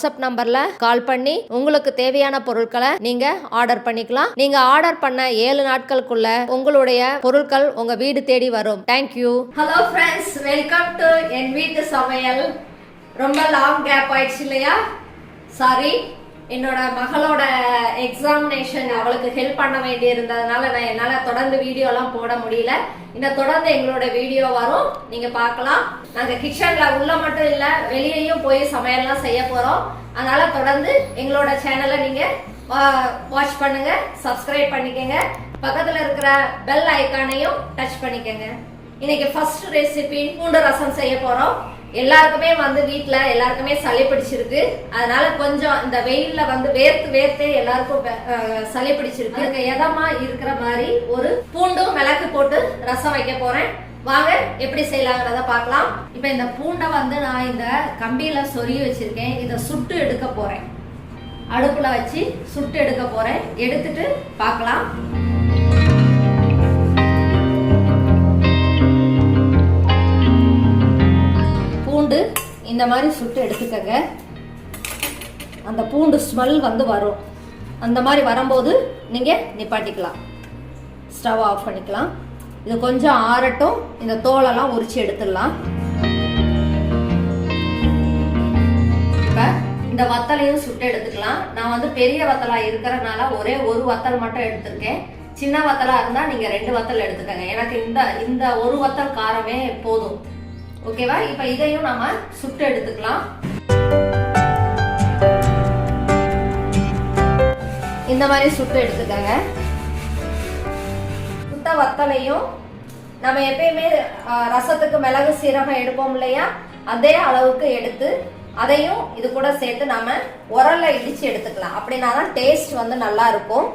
WhatsApp நம்பர்ல கால் பண்ணி உங்களுக்கு தேவையான பொருட்களை நீங்க ஆர்டர் பண்ணிக்கலாம். நீங்க ஆர்டர் பண்ண ஏழு நாட்களுக்குள்ள உங்களுடைய பொருட்கள் உங்க வீடு தேடி வரும். Thank you hello friends welcome to என் வீட்டு சமையல். ரொம்ப லாங் கேப் ஆயிடுச்சு இல்லையா? சாரி என்னோட மகளோட எக்ஸாமினேஷன் அவளுக்கு ஹெல்ப் பண்ண வேண்டி இருந்ததுனால நான் என்னால் தொடர்ந்து வீடியோலாம் போட முடியல. இந்த தொடர்ந்து எங்களோட வீடியோ வரும். நீங்க பார்க்கலாம். நாங்க கிச்சன்ல உள்ள மட்டும் இல்ல வெளியேயும் போய் சமையல்லாம் செய்ய போறோம். அதனால தொடர்ந்து எங்களோட சேனலை நீங்க வாட்ச் பண்ணுங்க சப்ஸ்கிரைப் பண்ணிக்கங்க. பக்கத்துல இருக்கிற பெல் ஐக்கானையும் டச் பண்ணிக்கங்க. இன்னைக்கு ஃபர்ஸ்ட் ரெசிபி பூண்டு ரசம் செய்ய போறோம். எல்லாருக்குமே வந்து வீட்ல எல்லாருக்குமே சளி பிடிச்சிருக்கு. அதனால கொஞ்சம் இந்த வெயில்ல வந்து வேர்த்து வேர்த்தே எல்லாருக்கும் சளி பிடிச்சிருக்கு. அதுக்கு எதமா இருக்கிற மாதிரி ஒரு பூண்டும் மிளகு போட்டு ரசம் வைக்க போறேன். வாங்க எப்படி செய்யலாங்கிறத பார்க்கலாம். இப்போ இந்த பூண்டை வந்து நான் இந்த கம்பியில சொருகி வச்சிருக்கேன். இதை சுட்டு எடுக்க போறேன். அடுப்புல வச்சு சுட்டு எடுக்க போறேன். எடுத்துட்டு பார்க்கலாம். இந்த மாதிரி சுட்டு எடுத்துக்கங்க. அந்த பூண்டு ஸ்மெல் வந்து வரும். அந்த மாதிரி வரும்போது நீங்கள் நிப்பாட்டிக்கலாம். ஸ்டவ் ஆஃப் பண்ணிக்கலாம். இது கொஞ்சம் ஆறட்டும். இந்த தோலெல்லாம் உரிச்சு எடுத்துடலாம். இப்போ இந்த வத்தலையும் சுட்டு எடுத்துக்கலாம். நான் வந்து பெரிய வத்தலா இருக்கிறனால ஒரே ஒரு வத்தல் மட்டும் எடுத்திருக்கேன். சின்ன வத்தலா இருந்தா நீங்க ரெண்டு வத்தல் எடுத்துக்கங்க. எனக்கு இந்த இந்த ஒரு வத்தல் காரமே போதும். ஓகேவா? இப்போ இதையும் நம்ம சுட்டு எடுத்துக்கலாம். இந்த மாதிரி சுட்டு எடுத்துக்கங்க. சுத்த வத்தலையும் நம்ம எப்பயுமே ரசத்துக்கு மிளகு சீரகம் எடுப்போம் இல்லையா? அதே அளவுக்கு எடுத்து அதையும் இது கூட சேர்த்து நாம உரல்ல இடிச்சு எடுத்துக்கலாம். அப்படின்னா தான் டேஸ்ட் வந்து நல்லா இருக்கும்.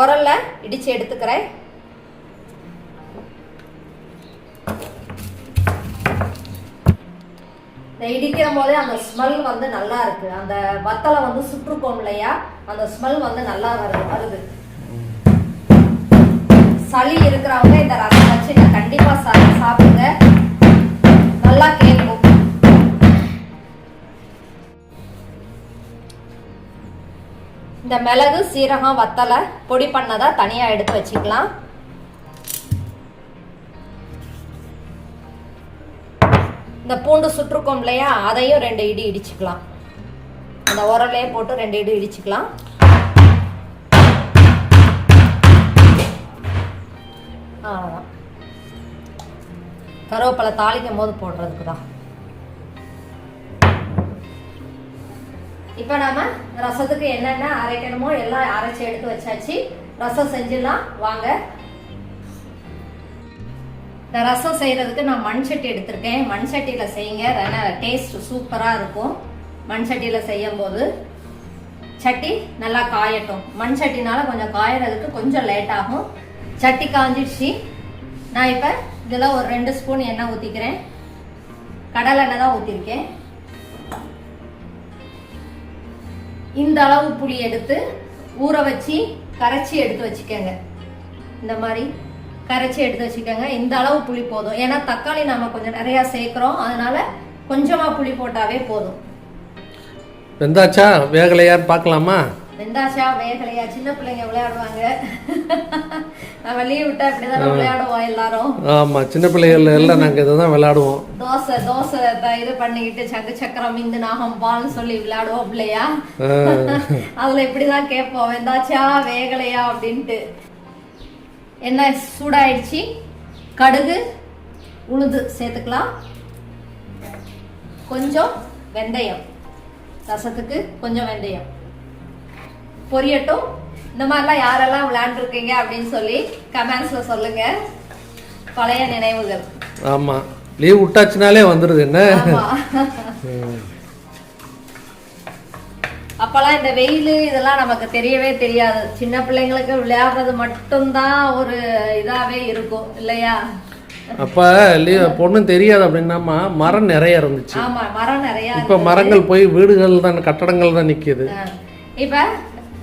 உரல்ல இடிச்சு எடுத்துக்கிறேன். இந்த இடிக்கிற போதே அந்த ஸ்மெல் வந்து நல்லா இருக்கு. அந்த வத்தலை வந்து சுற்றுப்போம் இல்லையா? அந்த ஸ்மெல் வந்து நல்லா வருது வருது. சளி இருக்கிறவங்க இந்த ரசம் வச்சு இதை கண்டிப்பா சா- சாப்பிடுங்க. நல்லா கேட்கும். இந்த மிளகு சீரகம் வத்தலை பொடி பண்ணதா தனியா எடுத்து வச்சுக்கலாம். இந்த பூண்டு சுற்றுக்கோம் இல்லையா அதையும் ரெண்டு இடி இடிச்சுக்கலாம். அந்த உரலையே போட்டு ரெண்டு இடி இடிச்சுக்கலாம். அவ்வளோதான் கருவேப்பிலை தாளிக்கும் போது போடுறதுக்கு தான். இப்போ நாம ரசத்துக்கு என்னென்ன அரைக்கணுமோ எல்லாம் அரைச்சி எடுத்து வச்சாச்சு. ரசம் செஞ்சிடலாம். வாங்க. இந்த ரசம் செய்யறதுக்கு நான் மண் சட்டி எடுத்திருக்கேன். மண் சட்டியில் செய்யுங்க. டேஸ்ட் சூப்பராக இருக்கும். மண் சட்டியில் செய்யும் போது சட்டி நல்லா காயட்டும். மண் சட்டினால கொஞ்சம் காயறதுக்கு கொஞ்சம் லேட் ஆகும். சட்டி காஞ்சிடுச்சு. நான் இப்போ இதில் ஒரு ரெண்டு ஸ்பூன் எண்ணெய் ஊற்றிக்கிறேன் கடலை எண்ணெய் தான் ஊற்றிருக்கேன் இந்த அளவு புளி எடுத்து ஊற வச்சு கரைச்சி எடுத்து வச்சுக்கோங்க. இந்த மாதிரி கரைச்சி எடுத்து வச்சுக்கோங்க. இந்த அளவு புளி போதும். ஏன்னா தக்காளி நம்ம கொஞ்சம் நிறையா சேர்க்குறோம். அதனால கொஞ்சமாக புளி போட்டாவே போதும். வெந்தாச்சா? வேகலையான்னு பார்க்கலாமா? வெந்தாச்சா? வேகலையா? சின்ன பிள்ளைங்க விளையாடுவாங்க. நம்ம லீவ் விட்டா இப்படிதான் விளையாடுவோம் எல்லாரும். ஆமாம் சின்ன பிள்ளைகள் எல்லாம் நாங்கள் இதை தான் விளையாடுவோம். தோசை தோசை இது பண்ணிக்கிட்டு சங்கு சக்கரம் இந்து நாகம் பால்னு சொல்லி விளையாடுவோம் இல்லையா? அதுல இப்படிதான் கேட்போம். வெந்தாச்சா? வேகலையா? அப்படின்ட்டு. எண்ணெய் சூடாயிடுச்சு? கடுகு உளுந்து சேர்த்துக்கலாம். கொஞ்சம் வெந்தயம். ரசத்துக்கு கொஞ்சம் வெந்தயம். பொரியட்டும். இந்த மாதிரிலாம் யாரெல்லாம் விளையாண்டுருக்கீங்க அப்படின்னு சொல்லி கமெண்ட்ஸ்ல சொல்லுங்க. பழைய நினைவுகள். ஆமாம் லீவ் விட்டாச்சுனாலே வந்துடுது என்ன. அப்பெல்லாம் இந்த வெயில் இதெல்லாம் நமக்கு தெரியவே தெரியாது. சின்ன பிள்ளைங்களுக்கு விளையாடுறது மட்டும்தான் ஒரு இதாவே இருக்கும் இல்லையா? அப்போ பொண்ணும் தெரியாது அப்படின்னாமா மரம் நிறைய இருந்துச்சு. ஆமா மரம் நிறைய இப்போ மரங்கள் போய் வீடுகள் தான் கட்டடங்கள் தான் நிற்கிது. இப்ப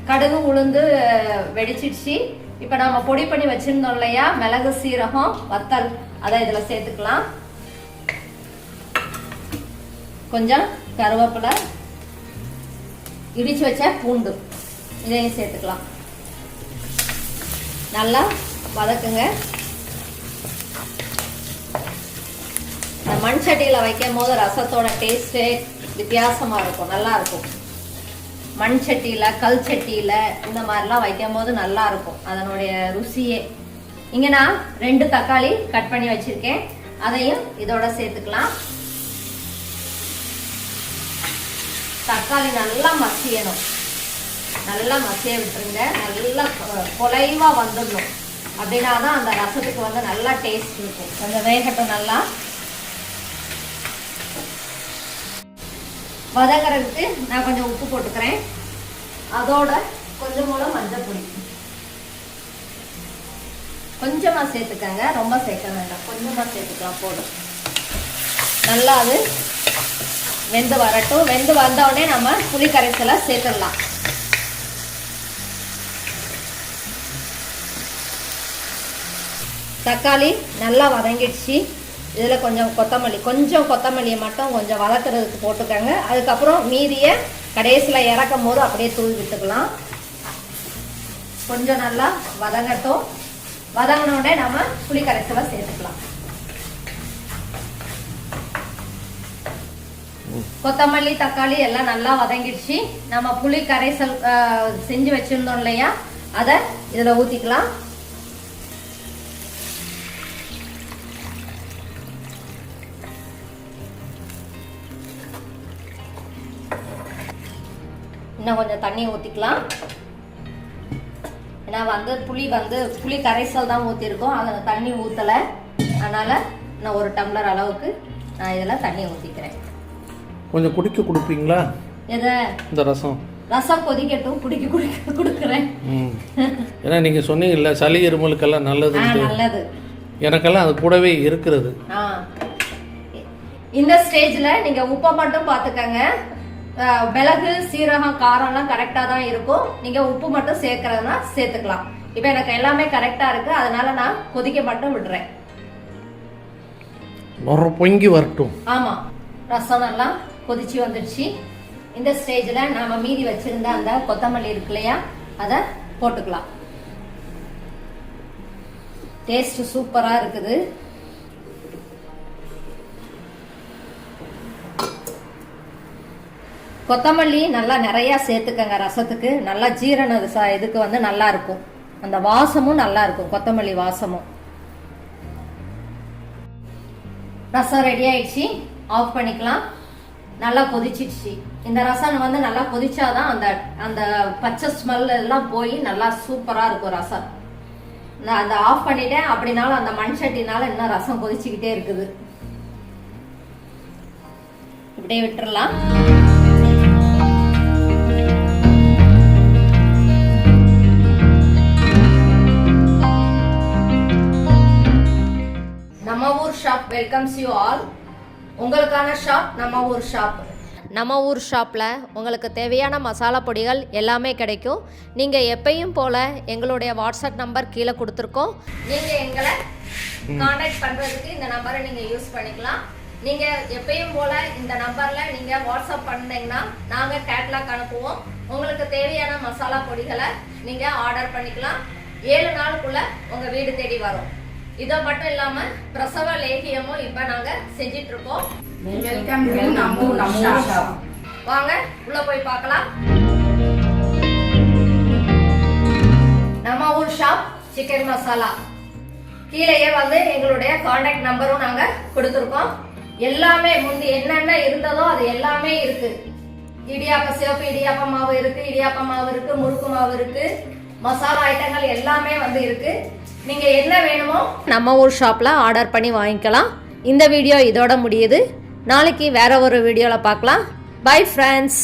கடுகு உளுந்து வெடிச்சிடுச்சு. இப்ப நம்ம பொடி பண்ணி வச்சிருந்தோம் இல்லையா? மிளகு சீரகம் வத்தல். அதை இதுல சேர்த்துக்கலாம். கொஞ்சம் கருவேப்பிலை இடிச்சு வச்ச பூண்டு. இதையும் சேர்த்துக்கலாம். நல்லா வதக்குங்க. இந்த மண் சட்டியில் வைக்கும் போது ரசத்தோட டேஸ்ட்டே வித்தியாசமாக இருக்கும். நல்லா இருக்கும். மண் சட்டியில் கல் சட்டியில் இந்த மாதிரிலாம் வைக்கும் போது நல்லா இருக்கும். அதனுடைய ருசியே. இங்கே நான் ரெண்டு தக்காளி கட் பண்ணி வச்சுருக்கேன். அதையும் இதோட சேர்த்துக்கலாம். தக்காளி நல்லா மசியணும். நல்லா மசிய விட்டுருங்க. நல்லா குலைவாக வந்துடணும். அப்படின்னா தான் அந்த ரசத்துக்கு வந்து நல்லா டேஸ்ட் இருக்கும். கொஞ்சம் வேகட்டும் நல்லா. வதங்குறதுக்கு நான் கொஞ்சம் உப்பு போட்டுக்கிறேன். அதோட கொஞ்சம் மூலம் மஞ்சள் பொடி. கொஞ்சமா சேர்த்துக்கங்க. ரொம்ப சேர்க்க வேண்டாம். கொஞ்சமா சேர்த்துக்கலாம். போதும். நல்லா அது வெந்து வரட்டும். வெந்து வந்தவுடனே நம்ம புளி கரைசலை சேர்த்துடலாம். தக்காளி நல்லா வதங்கிடுச்சு. இதில் கொஞ்சம் கொத்தமல்லி கொஞ்சம் கொத்தமல்லியை மட்டும் கொஞ்சம் வளர்க்குறதுக்கு போட்டுக்கோங்க. அதுக்கப்புறம் மீதியை கடைசியில் இறக்கும் போது அப்படியே தூவி விட்டுக்கலாம். கொஞ்சம் நல்லா வதங்கட்டும். வதங்கினோடனே நம்ம புளி கரைசலை சேர்த்துக்கலாம். கொத்தமல்லி தக்காளி எல்லாம் நல்லா வதங்கிடுச்சு. நம்ம புளி கரைசல் செஞ்சு வச்சிருந்தோம் இல்லையா? அதை இதில் ஊற்றிக்கலாம் இன்னும் கொஞ்சம் தண்ணி ஊற்றிக்கலாம் ஏன்னா வந்து புளி வந்து புளி கரைசல் தான் ஊற்றிருக்கோம் அதில் தண்ணி ஊற்றலை அதனால் நான் ஒரு டம்ளர் அளவுக்கு நான் இதில் தண்ணி ஊற்றிக்கலாம் கொஞ்சம் குடிக்க கொடுப்பீங்களா? இந்த ரசம். ரசம் கொதிக்கட்டும் குடிக்க குடிக்க கொடுக்குறேன். ஏன்னா நீங்கள் சொன்னீங்கல்ல சளி இருமலுக்கெல்லாம் ஆ நல்லதுன்ட்டு நல்லது. எனக்கெல்லாம் அது கூடவே இருக்கிறது. இந்த ஸ்டேஜ்ல நீங்க உப்பை மட்டும் பார்த்துக்கங்க. மிளகு சீரகம் காரம்லாம் கரெக்டாக தான் இருக்கும். நீங்க உப்பு மட்டும் சேர்க்கறதுனா சேர்த்துக்கலாம். இப்போ எனக்கு எல்லாமே கரெக்டா இருக்கு. அதனால நான் கொதிக்க மட்டும் விடுறேன். பொங்கி வரட்டும். ஆமா. ரசம் நல்லா கொதிச்சு வந்துடுச்சு. இந்த ஸ்டேஜில் நாம மீதி வச்சிருந்த அந்த கொத்தமல்லி இருக்கு இல்லையா அதை போட்டுக்கலாம். டேஸ்ட் சூப்பரா இருக்குது. கொத்தமல்லி நல்லா நிறைய சேர்த்துக்கங்க ரசத்துக்கு. நல்லா ஜீரண இதுக்கு வந்து நல்லா இருக்கும். அந்த வாசமும் நல்லா இருக்கும் கொத்தமல்லி வாசமும். ரசம் ரெடி ஆயிடுச்சு. ஆஃப் பண்ணிக்கலாம். நல்லா கொதிச்சிடுச்சு. இந்த ரசம் வந்து நல்லா கொதிச்சாதான் அந்த அந்த பச்சை ஸ்மெல் எல்லாம் போய் நல்லா சூப்பரா இருக்கும் ரசம். நான் அதை ஆஃப் பண்ணிட்டேன். அப்படினாலும் அந்த மண் சட்டினால இன்னும் ரசம் கொதிச்சுக்கிட்டே இருக்குது. இப்படியே விட்டுறலாம். நம்ம ஊர் ஷாப் வெல்கம்ஸ் யூ ஆல் உங்களுக்கான ஷாப் நம்ம ஊர் ஷாப் நம்ம ஊர் ஷாப்பில் உங்களுக்கு தேவையான மசாலா பொடிகள் எல்லாமே கிடைக்கும். நீங்கள் எப்பயும் போல் எங்களுடைய வாட்ஸ்அப் நம்பர் கீழே கொடுத்துருக்கோம். நீங்கள் எங்களை காண்டாக்ட் பண்ணுறதுக்கு இந்த நம்பரை நீங்கள் யூஸ் பண்ணிக்கலாம். நீங்கள் எப்பயும் போல் இந்த நம்பரில் நீங்கள் வாட்ஸ்அப் பண்ணீங்கன்னா நாங்கள் கேட்லாக் அனுப்புவோம். உங்களுக்கு தேவையான மசாலா பொடிகளை நீங்கள் ஆர்டர் பண்ணிக்கலாம். ஏழு நாளுக்குள்ள உங்கள் வீடு தேடி வரும். இது மட்டும் இல்லாம பிரசவ லேகியமும் இப்ப நாங்க செஞ்சிட்டு இருக்கோம் வாங்க உள்ள போய் பார்க்கலாம். நம்ம ஊர் ஷாப் சிக்கன் மசாலா கீழேயே வந்து எங்களுடைய காண்டாக்ட் நம்பரும் நாங்க கொடுத்துருக்கோம். எல்லாமே முந்தி என்னென்ன இருந்ததோ அது எல்லாமே இருக்கு. இடியாப்ப சிவப்பு இடியாப்ப மாவு இருக்கு இடியாப்ப மாவு இருக்கு முறுக்கு மாவு இருக்கு மசாலா ஐட்டங்கள் எல்லாமே வந்து இருக்கு. நீங்க என்ன வேணுமோ நம்ம ஊர் ஷாப்ல ஆர்டர் பண்ணி வாங்கிக்கலாம். இந்த வீடியோ இதோட முடியுது. நாளைக்கு வேற ஒரு வீடியோல பார்க்கலாம். Bye friends